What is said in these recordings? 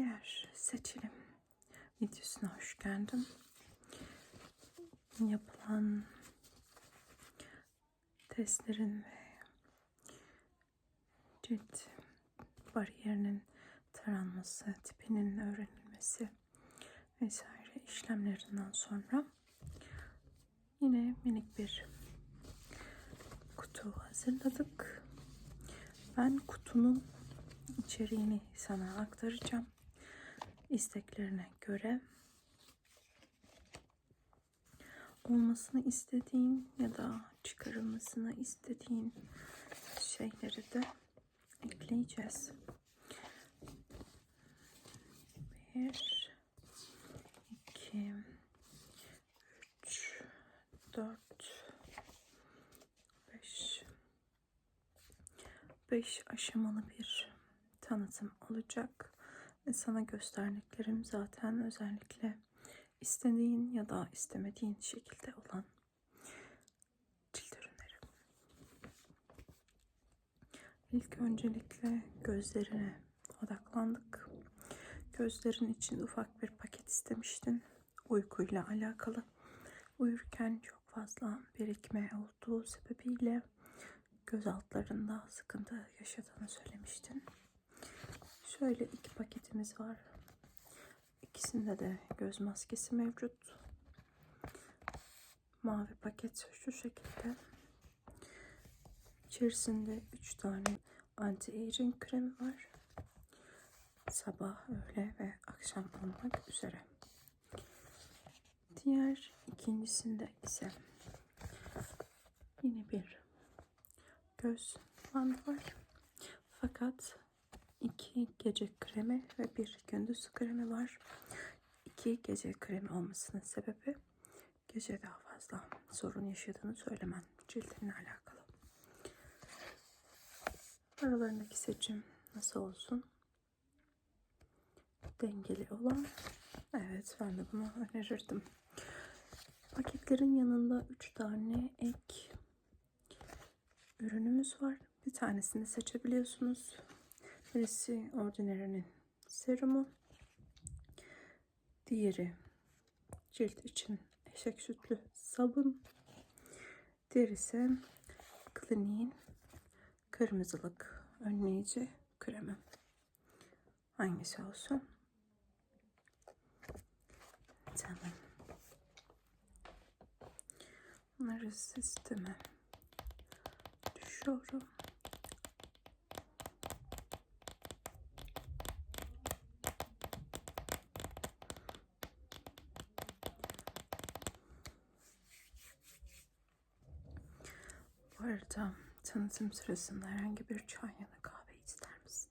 Diğer seçilim videosuna hoş geldin. Yapılan testlerin ve cilt bariyerinin taranması, tipinin öğrenilmesi vesaire işlemlerinden sonra yine minik bir kutu hazırladık. Ben kutunun içeriğini sana aktaracağım. İsteklerine göre olmasını istediğin ya da çıkarılmasını istediğin şeyleri de ekleyeceğiz. Bir, iki, üç, dört, beş, beş aşamalı bir tanıtım olacak. Ve sana gösterdiklerim zaten özellikle istediğin ya da istemediğin şekilde olan cilt ürünleri. İlk öncelikle gözlerine odaklandık. Gözlerin için ufak bir paket istemiştin. Uykuyla alakalı. Uyurken çok fazla birikme olduğu sebebiyle göz altlarında sıkıntı yaşadığını söylemiştin. Şöyle iki paketimiz var. İkisinde de göz maskesi mevcut. Mavi paket şu şekilde. İçerisinde 3 tane anti-aging kremi var. Sabah, öğle ve akşam olmak üzere. Diğer ikincisinde ise yine bir göz bandı var. Fakat iki gece kremi ve bir gündüz kremi var. İki gece kremi olmasının sebebi gece daha fazla sorun yaşadığını söylemen cildinle alakalı. Aralarındaki seçim nasıl olsun? Dengeli olan. Evet ben de bunu önerirdim. Paketlerin yanında 3 tane ek ürünümüz var. Bir tanesini seçebiliyorsunuz. Birisi Ordinary'nin serumu. Diğeri cilt için eşek sütlü sabun. Diğeri ise Clinique'in kırmızılık önleyici kremi. Hangisi olsun? Tamam. Bunları sisteme düşüyorum. Bu arada tanıtım sırasında herhangi bir çay ya da kahve ister misin?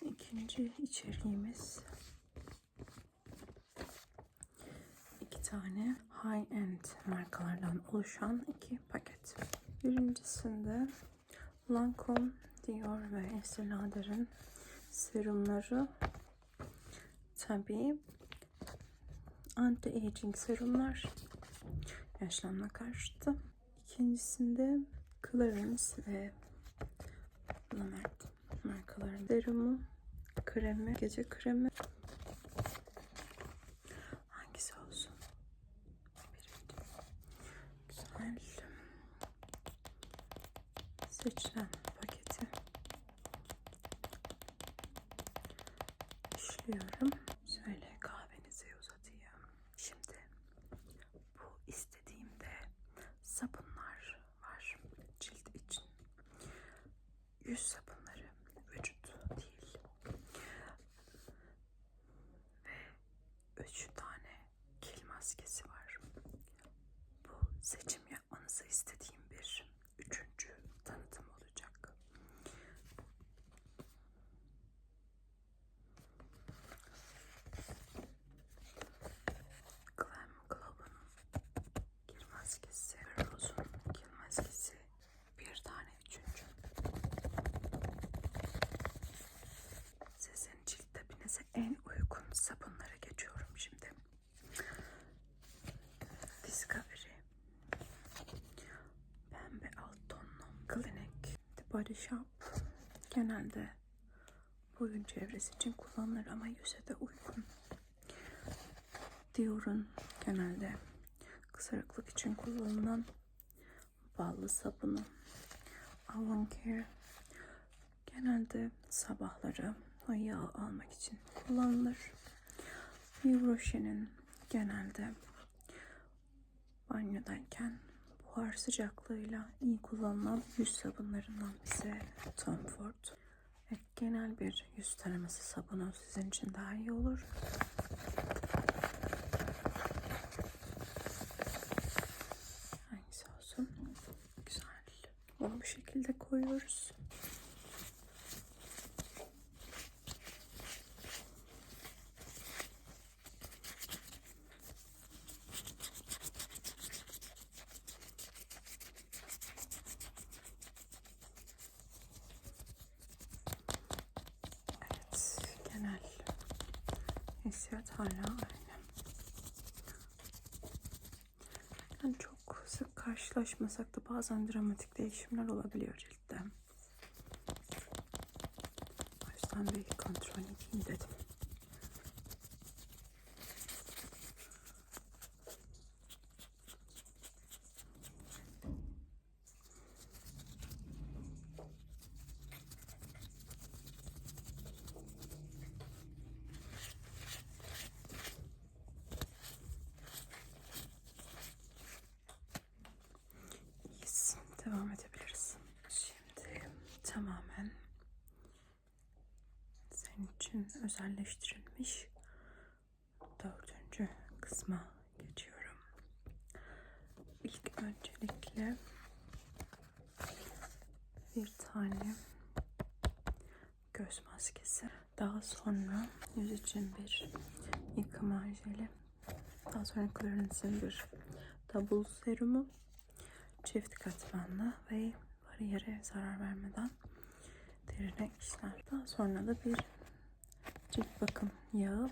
İkinci içeriğimiz iki tane high-end markalardan oluşan iki paket. Birincisinde Lancome, Dior ve Estee Lauder'in serumları tabii anti-aging serumlar yaşlanma karşıtı. İkincisinde Clarins ve Lamert markaların serumu, kremi, gece kremi. Hangisi olsun? Birinci. Güzel. Seçilen paketi işliyorum. Şöyle kahvenizi uzatayım. Şimdi bu istediğimde sabunlar var cilt için. Yüz sabunları, vücut değil. Ve üç tane kil maskesi var. Bu seçim yapmanızı istediğim bir üçüncü tanıtım olacak. Glam Globe'un kil maskesi, Rose'un kil maskesi, bir tane üçüncü. Sizin cilt tipinize en uygun sabunlara geçiyorum şimdi. Discovery Shop genelde boyun çevresi için kullanılır ama yüze de uygun. Dior'un genelde kısırıklık için kullanılan ballı sabunu Avon Care genelde sabahları o yağı almak için kullanılır. Yves Rocher'in genelde banyodayken buhar sıcaklığıyla iyi kullanılan yüz sabunlarından ise Tom Ford. Evet, genel bir yüz taraması sabunu sizin için daha iyi olur. Hangisi olsun? Güzel. Bunu bu şekilde koyuyoruz. Evet, genel hissiyat hala aynı. Yani çok sık karşılaşmasak da bazen dramatik değişimler olabiliyor ciltte. O yüzden bir kontrol edeyim dedim. İçin özelleştirilmiş dördüncü kısma geçiyorum. İlk öncelikle bir tane göz maskesi. Daha sonra yüz için bir yıkama jeli. Daha sonra Clarence'in bir double serumu çift katmanlı ve bariyere zarar vermeden derine işler. Daha sonra da bir cilt bakım yağı.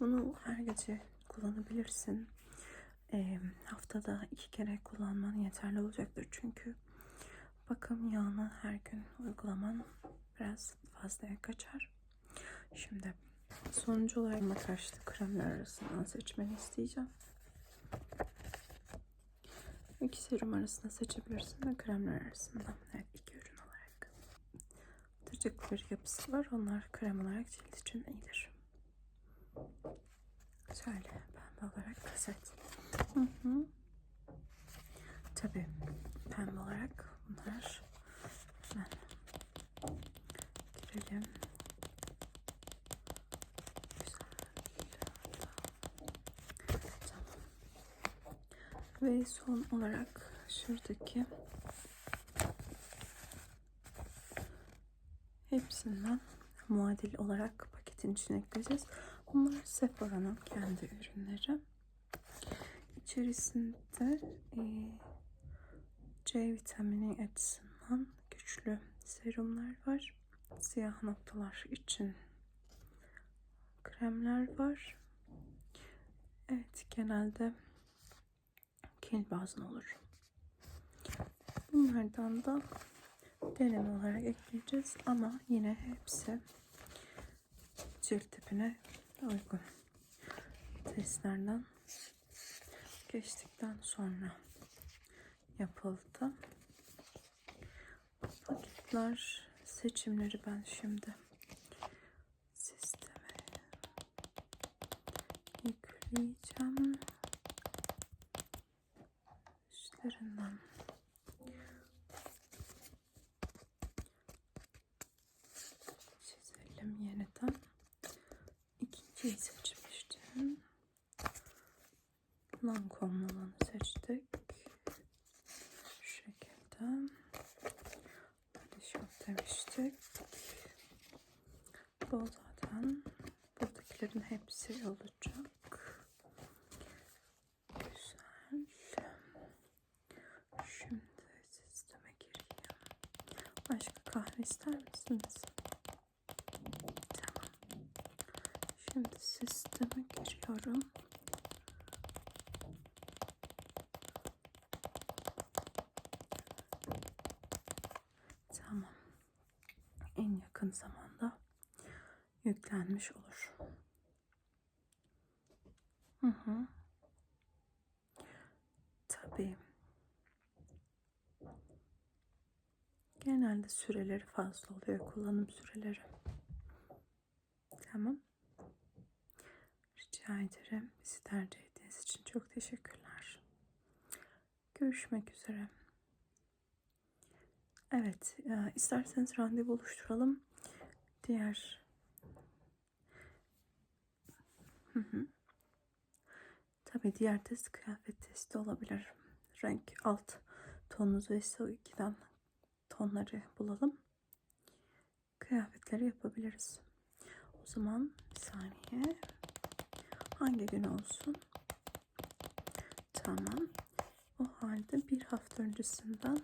Bunu her gece kullanabilirsin. Ee, haftada iki kere kullanman yeterli olacaktır. Çünkü bakım yağını her gün uygulaman biraz fazlaya kaçar. Şimdi sonucu olarak makyajlı kremler arasından seçmeni isteyeceğim. İki serum arasında seçebilirsin ve kremler arasında. Evet. Bir yapısı var. Onlar krem olarak cilt için iyidir. Şöyle pembe olarak kaset. Hı hı. Tabii pembe olarak bunlar. Hemen girelim. Ve son olarak şuradaki hepsinden muadil olarak paketin içine ekleyeceğiz. Bunlar Sephora'nın kendi ürünleri. İçerisinde e, C vitamini açısından güçlü serumlar var. Siyah noktalar için kremler var. Evet genelde kil bazlı olur. Bunlardan da deneme olarak ekleyeceğiz ama yine hepsi cilt tipine uygun. Testlerden geçtikten sonra yapıldı. Paketler seçimleri ben şimdi sisteme yükleyeceğim. İkinciyi seçmiştim. Lancome olanı seçtik. Şu şekilde. Body shop demiştik. Bu zaten buradakilerin hepsi olacak. Güzel. Şimdi sisteme gireyim. Başka kahve ister misiniz? Tamam. Şimdi sisteme giriyorum. Tamam. En yakın zamanda yüklenmiş olur. Hı hı. Tabii. Genelde süreleri fazla oluyor kullanım süreleri. Tamam. Rica ederim. Bizi tercih ettiğiniz için çok teşekkürler. Görüşmek üzere. Evet, e, isterseniz randevu oluşturalım. Diğer. Tabii diğer test kıyafet testi olabilir. Renk alt tonunuz ve SO2'den tonları bulalım. Kıyafetleri yapabiliriz. O zaman bir saniye. Hangi gün olsun? Tamam. O halde bir hafta öncesinden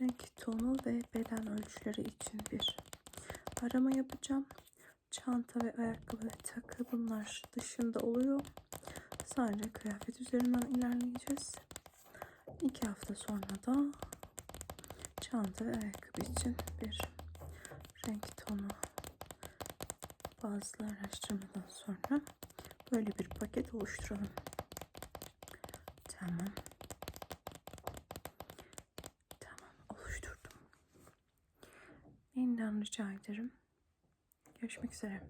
renk tonu ve beden ölçüleri için bir arama yapacağım. Çanta ve ayakkabı ve takı bunlar dışında oluyor. Sadece kıyafet üzerinden ilerleyeceğiz. İki hafta sonra da çanta ve ayakkabı için bir renk tonu bazı araştırmadan sonra böyle bir paket oluşturalım. Tamam. Tamam oluşturdum. Yeniden rica ederim. Görüşmek üzere.